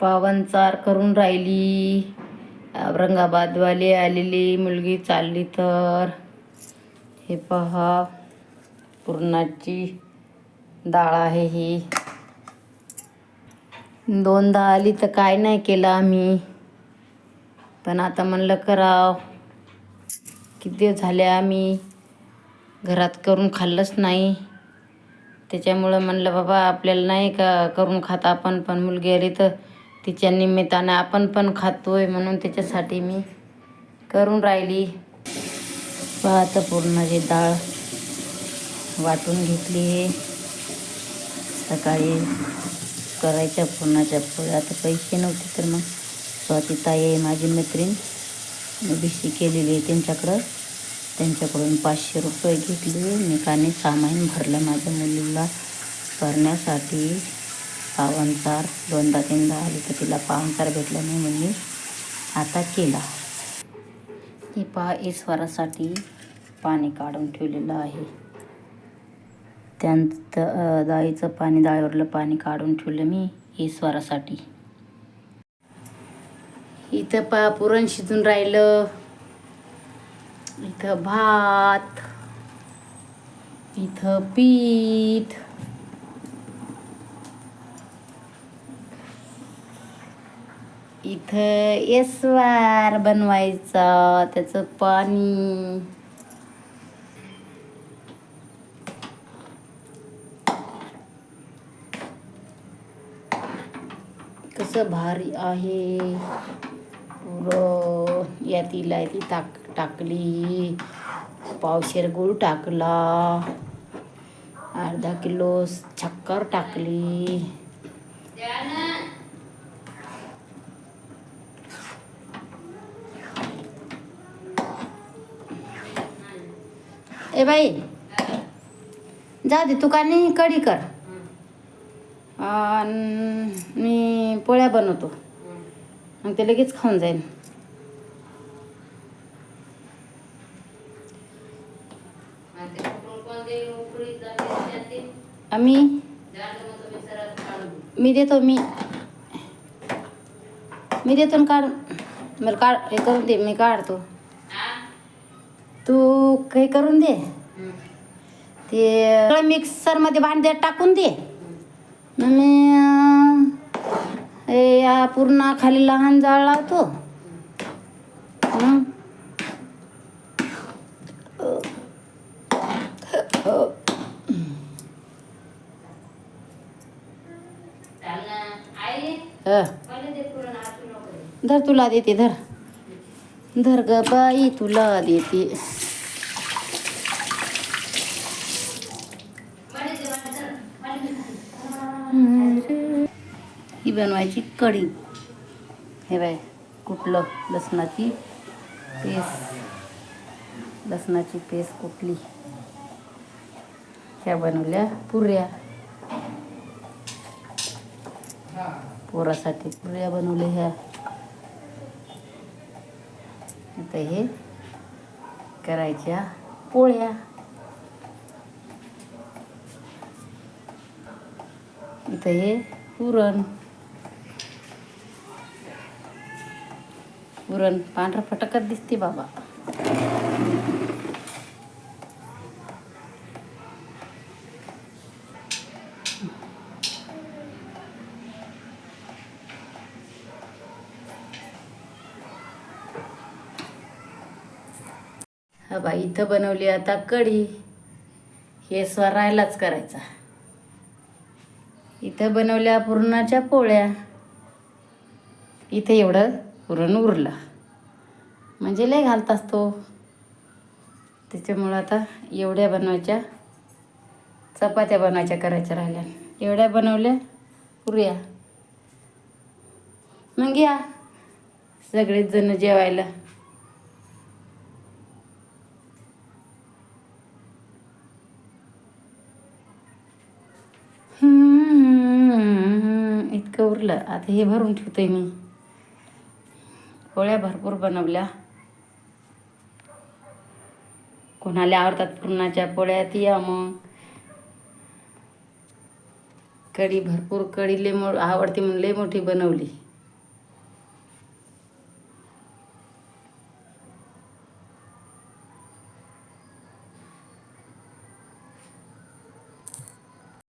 पावनचार करून राहिली. औरंगाबादवाले आलेली मुलगी चालली तर. हे पहा पुरणाची डाळ आहे ही. दोनदा आली तर काय नाही केलं आम्ही. पण आता म्हणलं कराव. किती झाले आम्ही घरात करून खाल्लंच नाही. त्याच्यामुळं म्हणलं बाबा आपल्याला नाही का करून खात आपण? पण मुलगी आली तर तिच्या निमित्तानं आपण पण खातोय म्हणून त्याच्यासाठी मी करून राहिली. पाहता पूर्णाची डाळ वाटून घेतली आहे सकाळी करायच्या पूर्णाच्या पोळ्या. आता पैसे नव्हते तर मग स्वाती ताई आहे माझी मैत्रीण. मी केलेली आहे त्यांच्याकडं. त्यांच्याकडून पाचशे रुपये घेतले. मी काने सामान भरलं माझ्या मुलीला करण्यासाठी पावनचार दोनदा तीनदा आली तर तिला पावनचार भेटला नाही म्हणजे आता केला. हे पहा ईश्वरासाठी पाणी काढून ठेवलेलं आहे. त्यांचं अं, डाळीचं पाणी डाळीवरलं पाणी काढून ठेवलं मी ईश्वरासाठी. इथं पा पुरण शिजून राहिलं. इथं भात. इथं पीठ. इथं येसवार बनवायचा त्याचं पाणी. कसं भारी आहे. पुरं यात इलायची टाक टाकली. पावशेर गूळ टाकला. अर्धा किलो शक्कर टाकली. ए बाई जा दे तू का नाही कढी कर. अन् मी पोळ्या बनवतो. मग ते लगेच खाऊन जाईन. आम्ही? मी देतो मी मी देतो ना काढ मला काढ हे करून दे मी काढतो. तू काही करून दे. ते मिक्सरमध्ये भांड्यात टाकून दे. मग मी या पूर्ण खाली लहान जाळ लावतो. धर तुला देते धर. धर ग बाई तुला देते. ही बनवायची कढी. हे बाय कुठलं? लसणाची पेस्ट. लसणाची पेस्ट कुठली? ह्या बनवल्या पुऱ्या. पोरासाठी पुऱ्या बनवल्या ह्या. आता हे करायच्या पोळ्या. इथं हे पुरण. पुरण पांढरं फटकत दिसते बाबा. हा बाई इथं बनवली आता कढी. हे स्वरायलाच करायचा. इथं बनवल्या पुरणाच्या पोळ्या. इथं एवढं पुरण उरलं. म्हणजे लय घालतास तो. त्याच्यामुळं आता एवढ्या बनवायच्या चपात्या बनवायच्या करायच्या राहिल्या. एवढ्या बनवल्या पुऱ्या. मग या. सगळेच जण जेवायला. म्हटलं आता हे भरून ठेवते मी. पोळ्या भरपूर बनवल्या. कोणाला आवडतात पुरणाच्या पोळ्या या मग. कढी भरपूर कढी लय मो आवडते म्हणून लय मोठी बनवली.